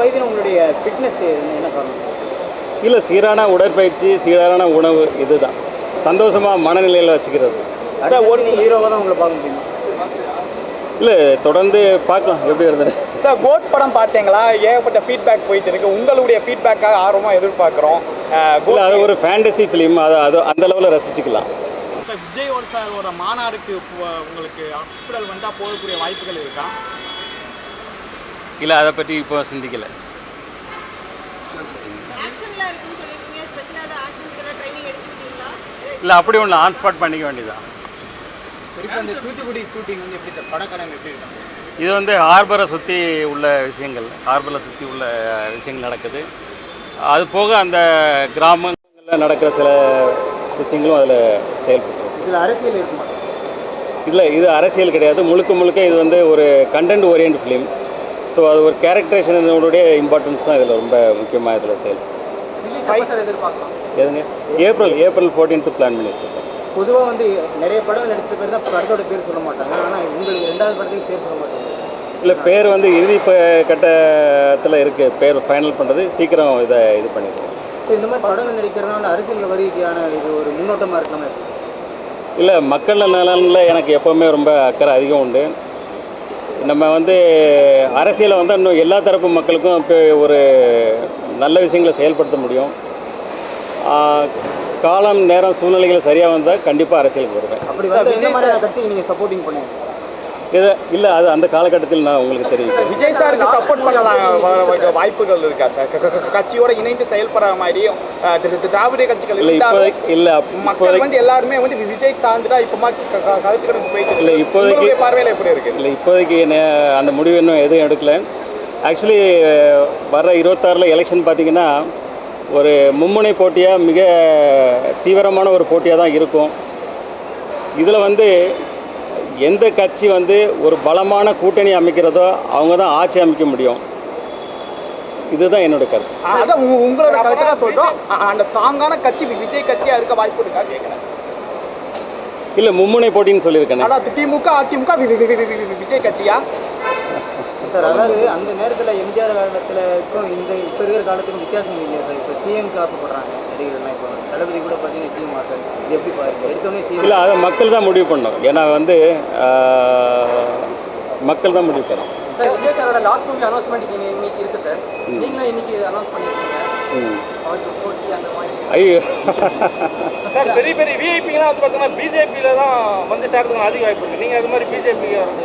வயதில் உங்களுடைய ஃபிட்னஸ் என்ன காரணம் இல்லை சீரான உடற்பயிற்சி சீரான உணவு இதுதான். சந்தோஷமாக மனநிலையில் வச்சுக்கிறது. சார் ஒரு ஹீரோவாக தான் உங்களை பார்க்க முடியும். இல்லை தொடர்ந்து பார்க்கலாம். எப்படி வருது சார் கோட் படம் பார்த்தீங்களா? ஏகப்பட்ட ஃபீட்பேக் போயிட்டு இருக்கு. உங்களுடைய ஃபீட்பேக்காக ஆர்வமாக எதிர்பார்க்குறோம். இல்லை அது ஒரு ஃபேண்டசி ஃபிலிம் அதை அது அந்த அளவில் ரசிச்சுக்கலாம். சார் விஜய் ஒரு சாரோட மாநாடுக்கு உங்களுக்கு அப்புடல் வந்தால் போகக்கூடிய வாய்ப்புகள் இருக்கா? இல்லை அதை பற்றி இப்போ சிந்திக்கலை. இல்லை அப்படி ஒன்று ஆன் ஸ்பாட் பண்ணிக்க வேண்டியதான் இது வந்து ஹார்பரை சுற்றி உள்ள விஷயங்கள். ஹார்பரை சுற்றி உள்ள விஷயங்கள் நடக்குது. அது போக அந்த கிராமங்களில் நடக்கிற சில விஷயங்களும் அதில் செயல்பட்டு இதில் அரசியல் இருக்க மாட்டேன் இல்லை இது அரசியல் கிடையாது. முழுக்க முழுக்க இது வந்து ஒரு கண்டென்ட் ஓரியன்ட் ஃபிலிம் ஸோ அது ஒரு கேரக்டரைசேஷனுடைய இம்பார்ட்டன்ஸ் தான் இதில் ரொம்ப முக்கியமாக இதில் செயல். எதிர்பார்க்கலாம். எதுங்க? ஏப்ரல் ஏப்ரல் ஃபோர்டீன்த்து பிளான் பண்ணியிருக்கோம் பொதுவாக வந்து நிறைய படம் நடிச்ச பேர் தான் படத்தோட பேர் சொல்ல மாட்டாங்க. ஆனால் உங்களுக்கு ரெண்டாவது படத்துக்கு பேர் சொல்ல மாட்டாங்க. இல்லை பேர் வந்து இறுதி கட்டத்தில் இருக்குது பேர் ஃபைனல் பண்ணுறது சீக்கிரம் இதை இது பண்ணிடுவோம் ஸோ இந்த மாதிரி படங்கள் நடிக்கிறதுனால அரசியல் வருகைக்கான இது ஒரு முன்னோட்டமாக இருக்காம இல்லை மக்கள் நலனில் எனக்கு எப்போவுமே ரொம்ப அக்கறை அதிகம் உண்டு. நம்ம வந்து அரசியலை வந்து இன்னும் எல்லா தரப்பு மக்களுக்கும் இப்போ ஒரு நல்ல விஷயங்களை செயல்படுத்த முடியும். காலம் நேரம் சூழ்நிலைகள் சரியாக வந்தால் கண்டிப்பாக அரசியலுக்கு வருவேன். அப்படி கட்சிக்கு நீங்கள் சப்போர்ட்டிங் பண்ணுவீங்க இதை இல்லை அது அந்த காலகட்டத்தில் நான் உங்களுக்கு தெரிவிக்கிறேன். விஜய் சாருக்கு சப்போர்ட் பண்ணலாம் வாய்ப்புகள் இருக்கா சார்? கட்சியோட இணைந்து செயல்படுற மாதிரி திராவிட கட்சிகள் இல்லை இப்போதைக்கு இல்லை மக்கள் வந்து எல்லாருமே வந்து விஜய் சார்ந்துட்டா இப்போ கருத்துக்களுக்கு போயிட்டு இல்லை. இப்போதைக்கு- பார்வையில் எப்படி இருக்கு? இல்லை இப்போதைக்கு அந்த முடிவு இன்னும் எதுவும் எடுக்கல. ஆக்சுவலி வர்ற இருபத்தாறில் எலெக்ஷன் பார்த்தீங்கன்னா ஒரு மும்முனை போட்டியாக மிக தீவிரமான ஒரு போட்டியாக தான் இருக்கும். இதில் வந்து எந்த கட்சி வந்து ஒரு பலமான கூட்டணி அமைக்கிறதோ அவங்க தான் ஆட்சி அமைக்க முடியும். இதுதான் என்னோட கருத்து. அதான் உங்க- உங்களோட கருத்து தான் சொல்றோம் அ- அந்த ஸ்ட்ராங்கான கட்சி விஜய் கட்சியா இருக்க வாய்ப்பு இருக்கா? கேட்குறேன் இல்லை மும்முனை போட்டின்னு சொல்லியிருக்கேன். திமுக அதிமுக விஜய் கட்சியா? சார் அதாவது அந்த நேரத்தில் எம்ஜிஆர் காலத்துக்கும் இந்த இப்போ இருக்கிற காலத்துக்கும் வித்தியாசம் இல்லையா சார்? இப்போ சிஎம்க்கு ஆசைப்படுறாங்க நடிகர்கள்லாம் இப்போ. தளபதி கூட பார்த்தீங்கன்னா சிஎம் ஆசை இது எப்படி பாருங்க எடுத்தோடனே சிஎம். இல்லை அதை மக்கள் தான் முடிவு பண்ணணும். ஏன்னா வந்து மக்கள் தான் முடிவு பண்ணணும். சார் விஜய் சாரோட லாஸ்ட் மூவி அனௌன்ஸ்மெண்ட் இன்னைக்கு இருக்கு சார். நீங்களும் இன்னைக்கு அனௌன்ஸ் பண்ணிருக்கீங்க. ஐயோ. சார் பெரிய பெரிய விஐபிலாம் வந்து பார்த்தீங்கன்னா பிஜேபியில் தான் வந்து சேர்றதுக்கு அதிக வாய்ப்பு இருக்குது நீங்கள் அது மாதிரி பிஜேபி வந்து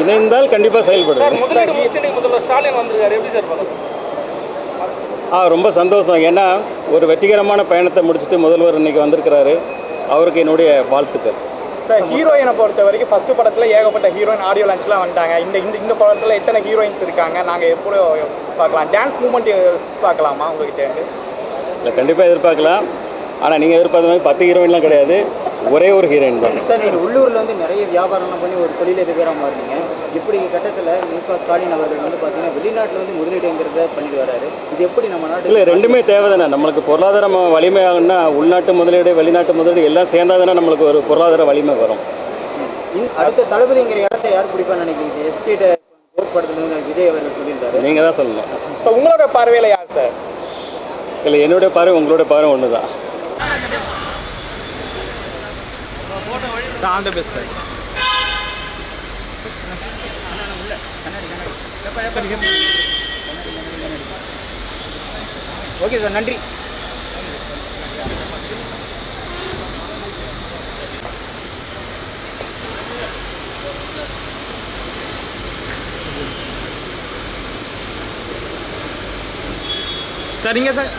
இணைந்தால் கண்டிப்பாக எப்படி பார்க்குறது ஆ ரொம்ப சந்தோஷம். ஏன்னா ஒரு வெற்றிகரமான பயணத்தை முடிச்சுட்டு முதல்வர் இன்னைக்கு வந்திருக்கிறாரு. அவருக்கு என்னுடைய வாழ்த்துக்கள். சார் ஹீரோயினை பொறுத்த வரைக்கும் ஃபர்ஸ்ட் படத்துல ஏகப்பட்ட ஹீரோயின் ஆடியோ லான்ச்லாம் வந்துட்டாங்க. இந்த இந்த இந்த படத்துல எத்தனை ஹீரோயின்ஸ் இருக்காங்க? நாங்க எப்போ பார்க்கலாம். டான்ஸ் மூமெண்ட் பார்க்கலாமா? உங்ககிட்ட இல்லை கண்டிப்பாக எதிர்பார்க்கலாம். ஆனால் நீங்கள் எதிர்பார்த்த மாதிரி பத்து ஹீரோயின்லாம் கிடையாது. ஒரே ஒரு ஹீரோயின் தான். சார் நீங்கள் உள்ளூரில் வந்து நிறைய வியாபாரம்லாம் பண்ணி ஒரு தொழிலதிபராக மாறுறீங்க இப்படி கட்டத்தில் முக ஸ்டாலின் அவர்கள் வந்து பார்த்தீங்கன்னா வெளிநாட்டில் வந்து முதலீடுங்கிறத பண்ணிட்டு வராரு. இது எப்படி நம்ம நாட்டில் இல்லை ரெண்டுமே தேவை தானே நம்மளுக்கு பொருளாதாரம் வலிமையாகணும்னா உள்நாட்டு முதலீடு வெளிநாட்டு முதலீடு எல்லாம் சேர்ந்தா தானே நம்மளுக்கு ஒரு பொருளாதார வலிமை வரும். அடுத்த தளபதிங்கிற இடத்த யார் பிடிப்பான்னு நினைக்கிறீங்க? எஸ்டேட்டை வந்து விஜய் அவர்கள் சொல்லியிருந்தாரு. நீங்கள் தான் சொல்லணும். இப்போ உங்களோட பார்வையில் யார் சார் இல்லை என்னுடைய பார்வை உங்களுடைய பார்வை ஒன்று தான் on the best sir okay sir நன்றி. சரிங்க சார்